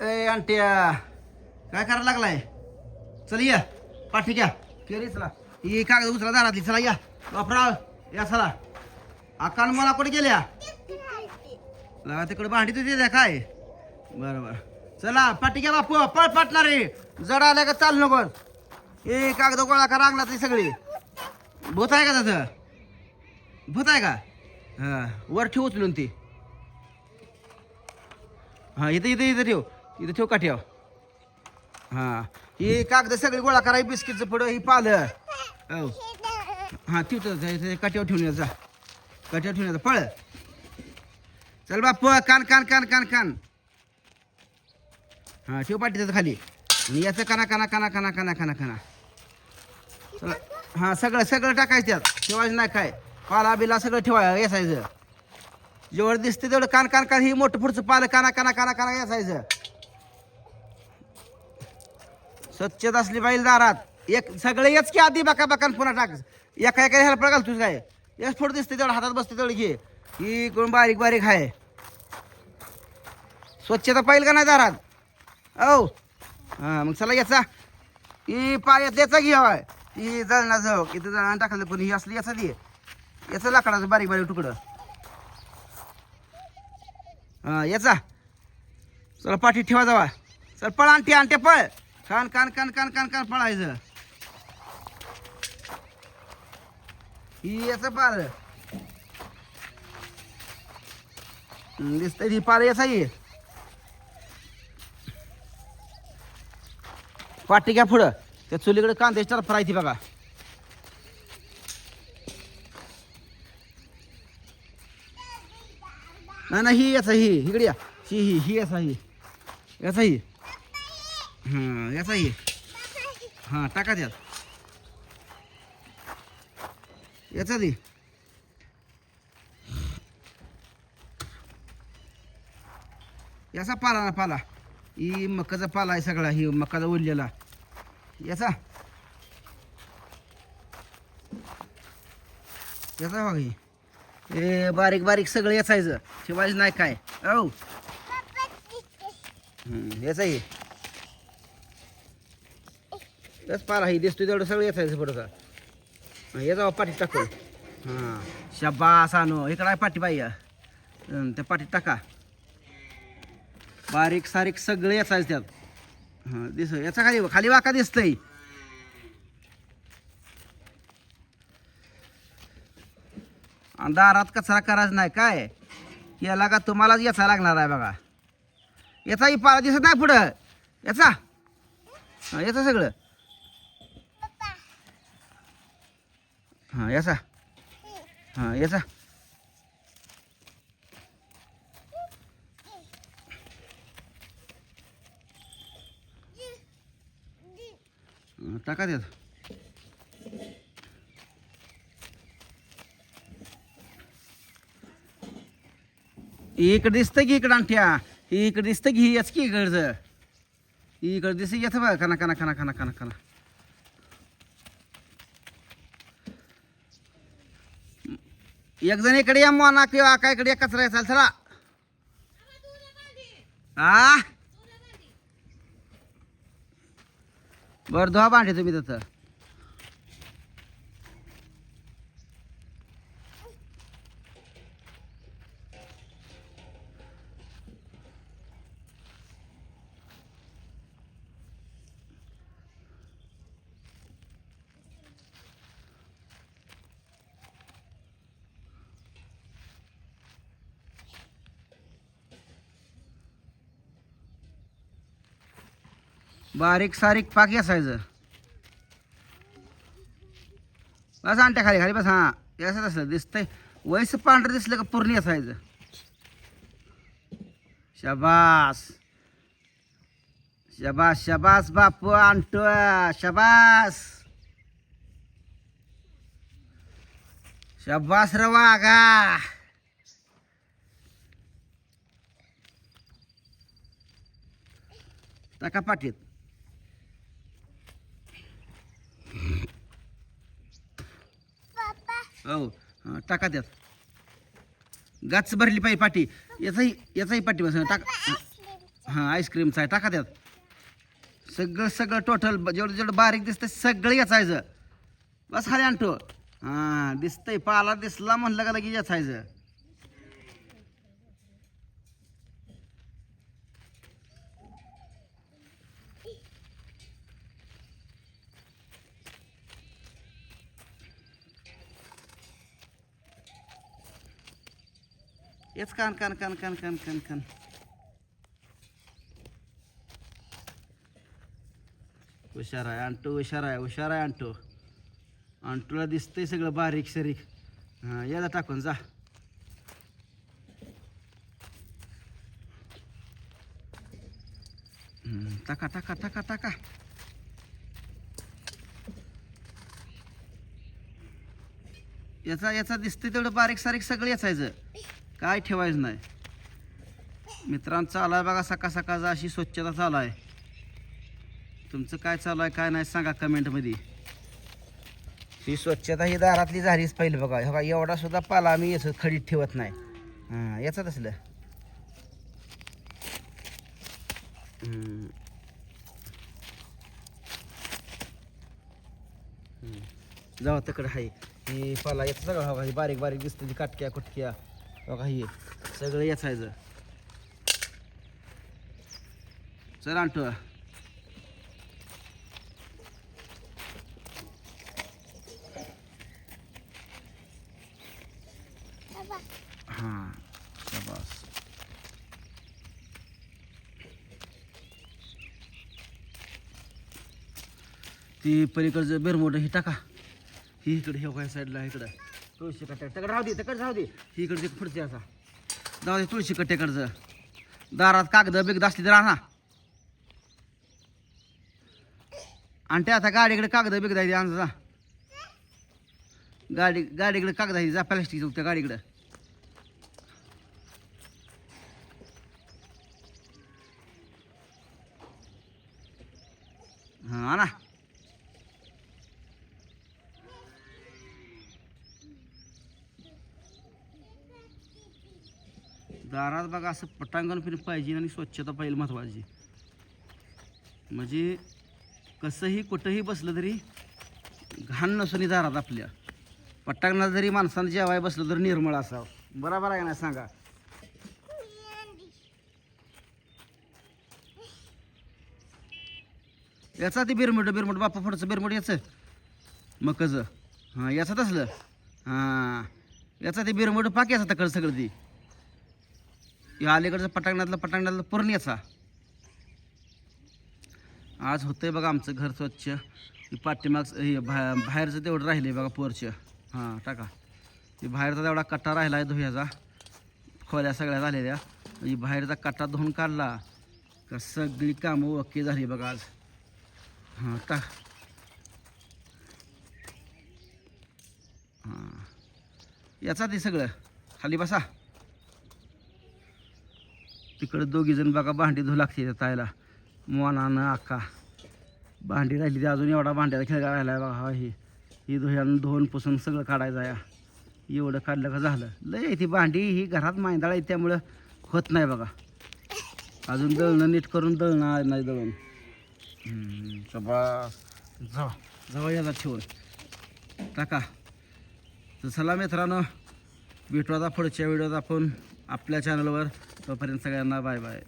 ए आंट्या काय करायला लागलाय? चल या पाठी घ्या. केली चला. ही कागद उचला दारातली चला या. बापराव या चला. आकान मला कुठे गेल्या. लगा तिकडे भांडी तुझी द्या काय? बरं बरं. चला पाठी घ्या बापू पळ पाटणार रे. जड आल्या का चाल नको. ए कागद गोळा करा अंगणातली सगळी. भूत आहे का त्याचं? भूत आहे का? हा वर ठेव उचलून ती. हा इथं इथं इथं ठेव. इथं ठेव का ठेव? हा. ही कागद सगळी गोळा करा बिस्किटचं पुढं ही पालं. हो हा ठेवतो काट्यावर ठेवून जा. काट्यावर ठेवून याचा पळ. चल बाप कान कान कान कान कान. हा ठेव पाठी त्याचं खाली. आणि याचं काना काना काना काना काना काना काना चला. हा सगळं सगळं टाकायचं त्यात. ठेवायचं नाही काय. पाला बिला सगळं ठेवाय येसायचं. जेवढं दिसते तेवढं कान कान कान ही मोठं पुढचं पालं काना काना काना काना येसायचं. स्वच्छता असली पाहिजे दारात. एक सगळे येच की आधी बका बकान पुन्हा टाक. एका एका हेल्पर घालतोस काय? एक फोड दिसते तेवढं हातात बसते तेवढं घे. ही कोण बारीक बारीक आहे स्वच्छता पाहिजे का नाही दारात? औ. हां मग चला याचा. ही पायात याचा घ्यावा ही जळणाचं इथं जळण टाकलं पण ही असली याचा दे याचं लाकडाचं बारीक बारीक तुकडं. हां याचा. चला पाठी ठेवा जावा चल पळ आणते आणते पळ. कान कान कान कान कान कान पळायचं. ही याच पार. दिसत ही पार याचा ही पाठी घ्या पुढं. त्या चुलीकडे कांदे स्टार फरायची बघा. नाही नाही ही याचा ही इकडे या. ही ही ही याचा ही याचा ही हां याचा ही हां टाका त्यात. याचा दे. याचा पाला ना पाला. ही मकाचा पाला आहे सगळा ही मकाचा उरलेला. याचा. याचा बघा ही बारीक बारीक सगळं याचायचं शिवायचं नाही काय औ. याचा ही तस पाला ही दिसतोय तेवढं सगळं येतायचं पुढं ये हा, याचा पाठीत टाकू हां. शब्बास सानो इकडं आहे पाठी बाई त्या पाठीत टाका. बारीक सारीक सगळे येतायच त्यात. हां दिस याचा खाली खाली वाका दिसतंय. दारात कचरा करायचा नाही काय? याला का तुम्हालाच याचा लागणार आहे बघा. याचाही पाला दिसत नाही पुढं. याचा. हां याचं सगळं. हां याचा हां याचा टाका त्यात. इकडे दिसतं की इकडं आणठ्या इकडे दिसतं की याच की इकडचं? इकडे दिसतं येत बघ. कना कना खाना खाना खाना खाना. एक जण इकडे या मोना किंवा काय इकडे कचरा चाल चला. हा बर धुवा भांडे तुम्ही तसं बारीक सारीक पाकी असायचं बस आणत्या खाली खाली बस हां. हे असं दिसतंय. वयस पांढरं दिसलं का पूर्णी असायचं शबास. शबास शबास बापू आणतो शबास. शबास रे वागा टाका पाठीत. हो हां टाका त्यात. गाच भरली पाहिजे पाठी याचाही याचाही पाठी बस टाका. हां. आईस्क्रीमचा आहे. टाका त्यात. सगळं सगळं टोटल जेवढं जेवढं बारीक दिसतं सगळं याचायचं. बस खाली आणतो. हां दिसतंय पाला दिसला म्हणलं का लगेच याचायचं. येच कान कान कान कान कान कान कान हुशार आहे अंटू हुशार आहे हुशार आहे अंटू. अंटूला दिसतंय सगळं बारीक शरीक. हां याला टाकून जा. टाका टाका टाका टाका. याचा याचा दिसतंय तेवढं बारीक सारीक सगळं याचायचं. काय ठेवायचं नाही. मित्रांनो चालू आहे बघा सकाळ सकाळचा अशी स्वच्छता चालू आहे तुमचं काय चालू आहे काय नाही सांगा कमेंटमध्ये. ही स्वच्छता ही दारातली झालीच पाहिजे बघा. हे बघा एवढा सुद्धा पाला आम्ही याचं खडीत ठेवत नाही. हां याचं तसलं. जाऊ तिकडं आहे हे पाला याचा सगळं हवा बारीक बारीक दिसतं ती काटक्या कुटक्या बघा हे सगळं याचायचं चल आणतो. हां बस ती पलीकडचं बेरमोड ही टाका. ही इकडे हे साईडला इकडं. तुळशी कट्ट्या तिकडे राहू दे तिकडे राहू दे. ही इकडे पुढचे असा जाऊ दे तुळशी कट्ट्याकडचं दारात कागद बिगद असली तर आणा. आणि ते आता गाडीकडे कागद बिगदायची आणजा गाडी गाडीकडे कागद आहे जा प्लॅस्टिक त्या गाडीकडं हां आणा दारात बघा असं पटांगण फिर पाहिजे आणि स्वच्छता पाहिजे महत्त्वाची म्हणजे कसंही कुठंही बसलं तरी घाण नसून दारात आपल्या. पटांगणात जरी माणसानं जेवाय बसलं तर निर्मळ असावं. बरोबर आहे ना सांगा? याचा ते बिरमुट बिरमट बापा फडचं बिरमुट याचं. मग कसं हां याचा तसलं. हां याचा ते बिरमुट पाक याचा तकड सगळं ती. या अलीकडचं पटांगणातलं पटांगणातलं पूर्ण याचा आज होतंय बघा आमचं घर स्वच्छ. पाठीमागचं हे भा बाहेरचं तेवढं राहिलं आहे बघा पोरचं. हां टाका. हे बाहेरचा तेवढा कट्टा राहिला आहे धुयाचा. खोल्या सगळ्या झालेल्या. ही बाहेरचा कट्टा धुवून काढला. का सगळी कामं ओके झाली बघा आज. हां टाक हां. याचा ते सगळं. खाली बसा. तिकडं दोघी जण बघा भांडी धुवू लागते त्या तायला मोनानं आका. भांडी राहिली ती अजून एवढा भांड्याचा खेळगा राहिला आहे बघा हा. ही ही धुयानं धुवून पुसून सगळं काढायचं या. एवढं काढलं का झालं. लय ती भांडी ही घरात मांदाळ आहे त्यामुळं होत नाही बघा. अजून दळणं नीट करून दळणं नाही दळून. जवळ चबा. जावा ठेवून. टाका. तर चला मित्रांनो भेटू आता पुढच्या व्हिडिओत आपण आपल्या चॅनलवर तोपर्यंत सगळ्यांना बाय बाय.